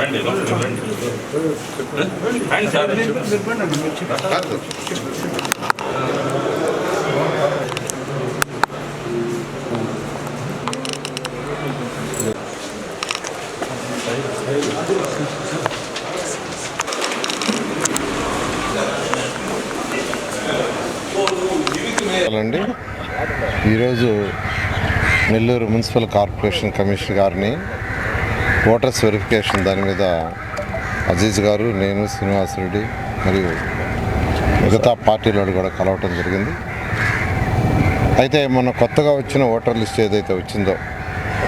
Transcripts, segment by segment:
రండి రండి. సార్ అండి ఈరోజు నెల్లూరు మున్సిపల్ కార్పొరేషన్ కమిషనర్ గారిని ఓటర్స్ వెరిఫికేషన్ దాని మీద అజీజ్ గారు నేను శ్రీనివాసరెడ్డి మరియు మిగతా పార్టీలో కూడా కలవటం జరిగింది. అయితే మన కొత్తగా వచ్చిన ఓటర్ లిస్ట్ ఏదైతే వచ్చిందో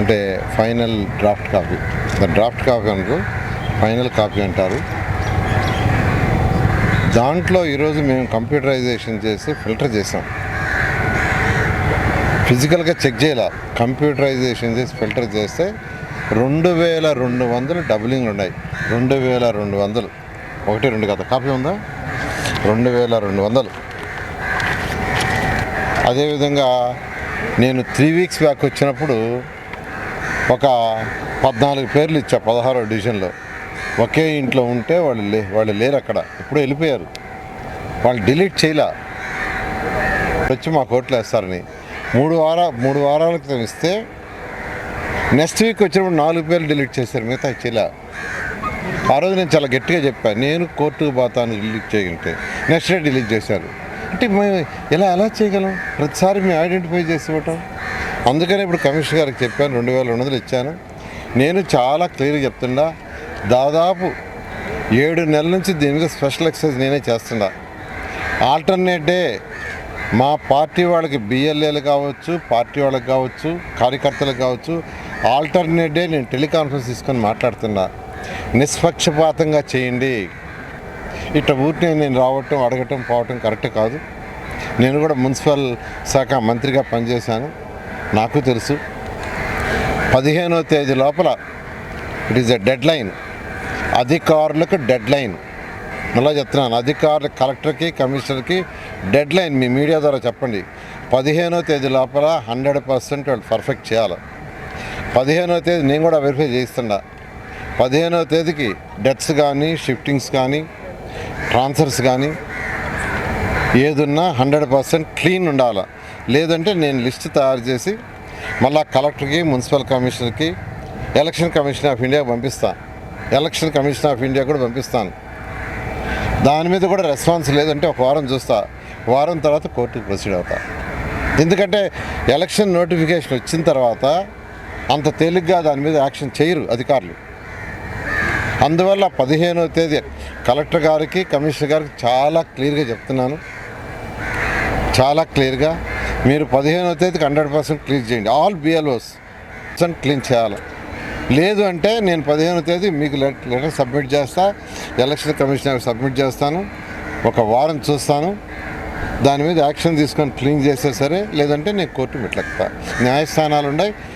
అంటే final draft copy draft copy అనుకో ఫైనల్ కాపీ అంటారు. దాంట్లో ఈరోజు మేము కంప్యూటరైజేషన్ చేసి ఫిల్టర్ చేసాం ఫిజికల్గా చెక్ చేయాల? కంప్యూటరైజేషన్ చేసి ఫిల్టర్ చేస్తే రెండు వేల రెండు వందలు డబులింగ్ ఉన్నాయి రెండు వేల రెండు వందలు. ఒకటి రెండు కదా. కాపీ ఉందా? రెండు వేల రెండు వందలు. అదేవిధంగా నేను త్రీ వీక్స్ బ్యాక్ వచ్చినప్పుడు ఒక పద్నాలుగు పేర్లు ఇచ్చా పదహారో డివిజన్లో. ఒకే ఇంట్లో ఉంటే వాళ్ళు లే వాళ్ళు లేరు అక్కడ. ఇప్పుడు వెళ్ళిపోయారు. వాళ్ళు డిలీట్ చేయలే. వచ్చి మా కోర్టులో వేస్తారని. మూడు వార మూడు వారాల క్రితం ఇస్తే నెక్స్ట్ వీక్ వచ్చినప్పుడు నాలుగు పేర్లు డిలీట్ చేశారు. మిగతా చేయలే ఆ రోజు నేను చాలా గట్టిగా చెప్పాను నేను కోర్టుకు పోతాను డిలీట్ చేయగలిగితే నెక్స్ట్ డే డిలీట్ చేశారు. అంటే మేము ఇలా ఎలా చేయగలం? ప్రతిసారి మేము ఐడెంటిఫై చేసి ఇవ్వటం. అందుకనే ఇప్పుడు కమిషనర్ గారికి చెప్పాను రెండు వేల రెండు వందలు ఇచ్చాను. నేను చాలా క్లియర్గా చెప్తున్నా దాదాపు ఏడు నెలల నుంచి దీని మీద స్పెషల్ ఎక్సైజ్ నేనే చేస్తున్నా. ఆల్టర్నేట్ డే మా పార్టీ వాళ్ళకి బిఎల్ఏలు కావచ్చు పార్టీ వాళ్ళకి కావచ్చు కార్యకర్తలకు కావచ్చు ఆల్టర్నేట్ డే నేను టెలికాన్ఫరెన్స్ తీసుకొని మాట్లాడుతున్నా. నిష్పక్షపాతంగా చేయండి. ఇట్లా ఊరిని నేను రావటం అడగటం పోవటం కరెక్ట్ కాదు. నేను కూడా మున్సిపల్ శాఖ మంత్రిగా పనిచేశాను. నాకు తెలుసు. పదిహేనో తేదీ లోపల it is a deadline. అధికారులకు డెడ్ లైన్. మళ్ళీ చెప్తున్నాను అధికారులు కలెక్టర్కి కమిషనర్కి డెడ్ లైన్ మీ మీడియా ద్వారా చెప్పండి. పదిహేనో తేదీ లోపల హండ్రెడ్ పర్సెంట్ వాళ్ళు పర్ఫెక్ట్ చేయాలి. పదిహేనో తేదీ నేను కూడా వెరిఫై చేస్తున్నా పదిహేనో తేదీకి డెత్స్ కానీ షిఫ్టింగ్స్ కానీ ట్రాన్స్ఫర్స్ కానీ ఏదున్నా హండ్రెడ్ పర్సెంట్ క్లీన్ ఉండాలి? లేదంటే నేను లిస్ట్ తయారు చేసి మళ్ళా కలెక్టర్కి మున్సిపల్ కమిషనర్కి ఎలక్షన్ కమిషన్ ఆఫ్ ఇండియా పంపిస్తాను ఎలక్షన్ కమిషన్ ఆఫ్ ఇండియా కూడా పంపిస్తాను. దాని మీద కూడా రెస్పాన్స్ లేదంటే ఒక వారం చూస్తా. వారం తర్వాత కోర్టుకు ప్రొసీడ్ అవుతా. ఎందుకంటే ఎలక్షన్ నోటిఫికేషన్ వచ్చిన తర్వాత అంత తేలిగ్గా దాని మీద యాక్షన్ చేయరు అధికారులు. అందువల్ల పదిహేనో తేదీ కలెక్టర్ గారికి కమిషనర్ గారికి చాలా క్లియర్గా చెప్తున్నాను. చాలా క్లియర్గా మీరు పదిహేనో తేదీకి హండ్రెడ్ పర్సెంట్ క్లీన్ చేయండి. ఆల్ బిఎల్ఓస్ క్లీన్ చేయాలి. లేదు అంటే నేను పదిహేనో తేదీ మీకు లెటర్ సబ్మిట్ చేస్తా ఎలక్షన్ కమిషనర్ సబ్మిట్ చేస్తాను ఒక వారం చూస్తాను. దాని మీద యాక్షన్ తీసుకొని క్లీన్ చేస్తే సరే లేదంటే నేను కోర్టు మెట్లెక్కుతా న్యాయస్థానాలు ఉన్నాయి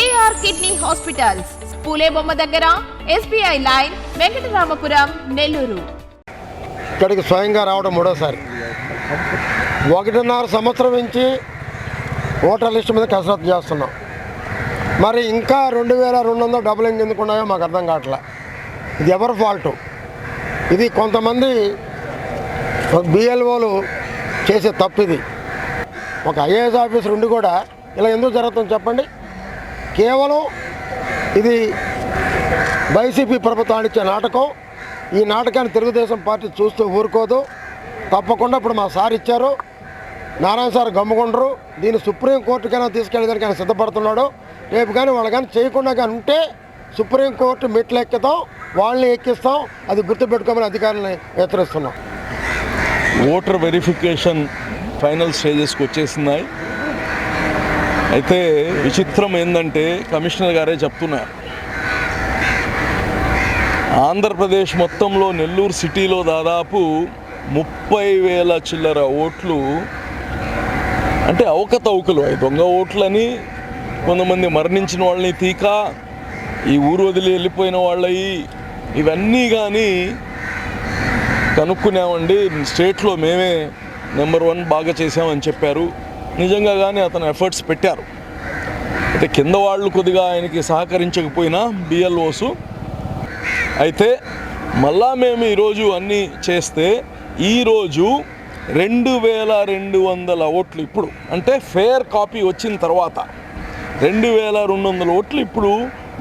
AR kidney hospitals Phule బొమ్మ దగ్గర ఎస్బీఐ లైన్ వెంకటరామపురం నెల్లూరు ఇక్కడికి స్వయంగా రావడం మూడోసారి. ఒకటిన్నర సంవత్సరం నుంచి ఓటర్ లిస్ట్ మీద కసరత్తు చేస్తున్నాం. మరి ఇంకా రెండు వేల రెండు వందలు డబుల్ ఇంగ్ ఎందుకు ఉన్నాయో మాకు అర్థం కావట్లే. ఇది ఎవరి ఫాల్టు? ఇది కొంతమంది బిఎల్ఓలు చేసే తప్పు ఇది. ఒక ఐఏఎస్ ఆఫీసర్ ఉండి కూడా ఇలా ఎందుకు జరుగుతుంది చెప్పండి. కేవలం ఇది వైసీపీ ప్రభుత్వం ఇచ్చే నాటకం. ఈ నాటకాన్ని తెలుగుదేశం పార్టీ చూస్తూ ఊరుకోదు. తప్పకుండా ఇప్పుడు మా సార్ ఇచ్చారు. నారాయణ సార్ గమ్ముకుండరు దీన్ని సుప్రీంకోర్టుకైనా తీసుకెళ్ళడానికి ఆయన సిద్ధపడుతున్నాడు. రేపు కానీ వాళ్ళు కానీ చేయకుండా కానీ ఉంటే సుప్రీంకోర్టు మెట్లు ఎక్కుతాం వాళ్ళని ఎక్కిస్తాం. అది గుర్తుపెట్టుకోమని అధికారులను హెచ్చరిస్తున్నాం. ఓటర్ వెరిఫికేషన్ ఫైనల్ స్టేజెస్కి వచ్చేస్తున్నాయి అయితే విచిత్రం ఏంటంటే కమిషనర్ గారే చెప్తున్నారు ఆంధ్రప్రదేశ్ మొత్తంలో నెల్లూరు సిటీలో దాదాపు ముప్పై వేల చిల్లర ఓట్లు అంటే అవకతవకలు అవి దొంగ ఓట్లని కొంతమంది మరణించిన వాళ్ళని తీక ఈ ఊరు వదిలి వెళ్ళిపోయిన వాళ్ళవి ఇవన్నీ కానీ కనుక్కున్నామండి. స్టేట్లో మేమే నెంబర్ వన్ బాగా చేసామని చెప్పారు. నిజంగా కానీ అతను ఎఫర్ట్స్ పెట్టారు. అయితే కింద వాళ్ళు కొద్దిగా ఆయనకి సహకరించకపోయినా బిఎల్ఓసు అయితే మళ్ళా మేము ఈరోజు అన్నీ చేస్తే ఈరోజు రెండు వేల రెండు వందల ఓట్లు ఇప్పుడు అంటే ఫేర్ కాపీ వచ్చిన తర్వాత రెండు వేల రెండు వందల ఓట్లు ఇప్పుడు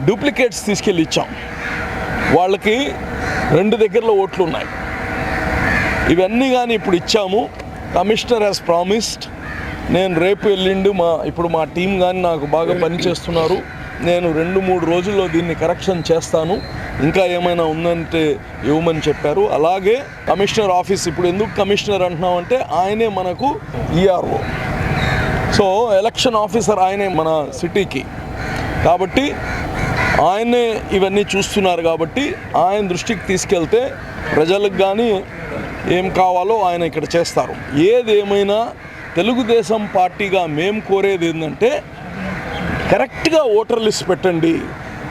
డూప్లికేట్స్ తీసుకెళ్ళి ఇచ్చాం. వాళ్ళకి రెండు దగ్గరలో ఓట్లు ఉన్నాయి. ఇవన్నీ కానీ ఇప్పుడు ఇచ్చాము. కమిషనర్ హ్యాస్ ప్రామిస్డ్ నేను రేపు ఎల్లుండి మా ఇప్పుడు మా టీం కానీ నాకు బాగా పనిచేస్తున్నారు నేను రెండు మూడు రోజుల్లో దీన్ని కరెక్షన్ చేస్తాను. ఇంకా ఏమైనా ఉందంటే ఇవ్వమని చెప్పారు. అలాగే కమిషనర్ ఆఫీస్ ఇప్పుడు ఎందుకు కమిషనర్ అంటున్నామంటే ఆయనే మనకు ఈఆర్ఓ సో ఎలక్షన్ ఆఫీసర్ ఆయనే మన సిటీకి. కాబట్టి ఆయనే ఇవన్నీ చూస్తున్నారు కాబట్టి ఆయన దృష్టికి తీసుకెళ్తే ప్రజలకు కానీ ఏం కావాలో ఆయన ఇక్కడ చేస్తారు. ఏదేమైనా తెలుగుదేశం పార్టీగా మేము కోరేది ఏంటంటే కరెక్ట్గా ఓటర్ లిస్ట్ పెట్టండి.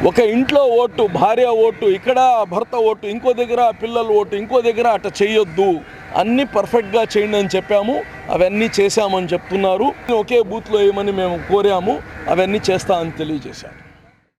ఒక ఇంట్లో ఓటు భార్య ఓటు ఇక్కడ భర్త ఓటు ఇంకో దగ్గర పిల్లల ఓటు ఇంకో దగ్గర అట్ట చేయొద్దు. అన్నీ పర్ఫెక్ట్గా చేయండి అని చెప్పాము. అవన్నీ చేశామని చెప్తున్నారు. ఒకే బూత్లో ఏమని మేము కోరాము. అవన్నీ చేస్తామని తెలియజేశాము